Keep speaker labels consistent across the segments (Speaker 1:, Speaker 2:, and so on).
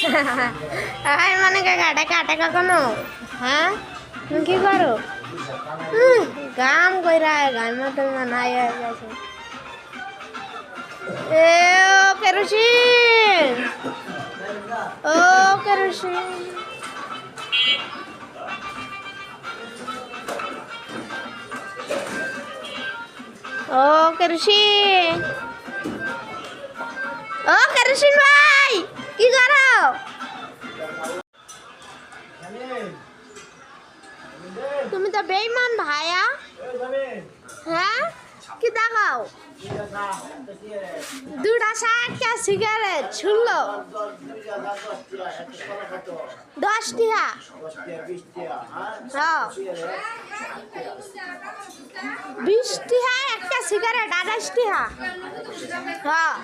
Speaker 1: I মানে কাটে কাটে কখনো? হ্যাঁ? তুমি কি করো? গাম কইরা গাম মতো মানায় গেছে এ, ও কেরোসিন। ও কেরোসিন। ও কেরোসিন। ও কেরোসিন ভাই! কি করো? তুমি তো বেইমান ভাইয়া। হ্যাঁ? কি দেখাও? দুটা ষাটটা সিগারেট ছুড়লো দশ টিহা হ্যাঁ। বিশ টিহা একটা সিগারেট আঠাশ টিহা হ্যাঁ।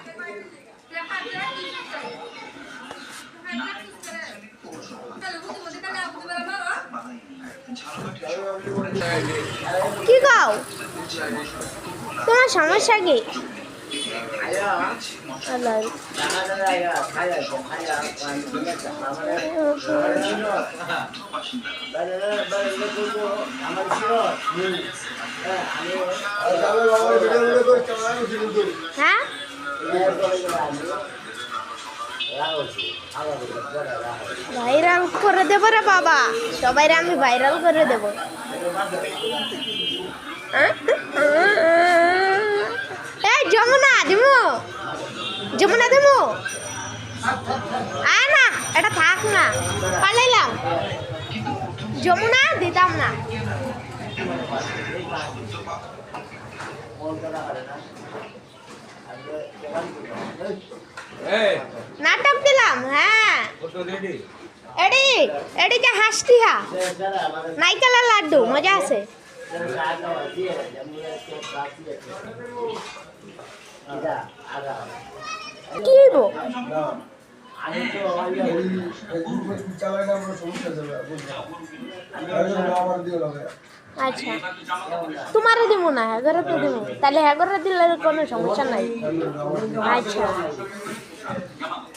Speaker 1: কি গাও? তোমার সমস্যা কি। হ্যাঁ? ভাইরাল করে দেবো রে বাবা। সবাই আমি ভাইরাল করে দেব। এই যমুনা দিমু যমুনা দিমু আয় না এটা থাক না। পালাইলাম। যমুনা দিতাম না। নাটক দিলাম হ্যাঁ। এডি এডি যে হাসতি হা? নাইকেলের লাড্ডু, মজা আছে। কি হইব? আচ্ছা। তোমারে দিব না হ্যাগরে তো দিব তাহলে হ্যাগরে দিলে কোনো সমস্যা নাই। আচ্ছা।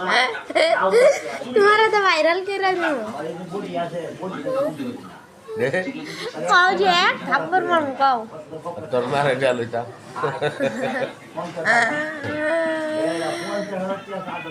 Speaker 1: দেখছি তোমারা তো ভাইরাল করে দিব কও যে থাপ্পর মারম কও
Speaker 2: তোর মারে গেল এটা
Speaker 3: হাটে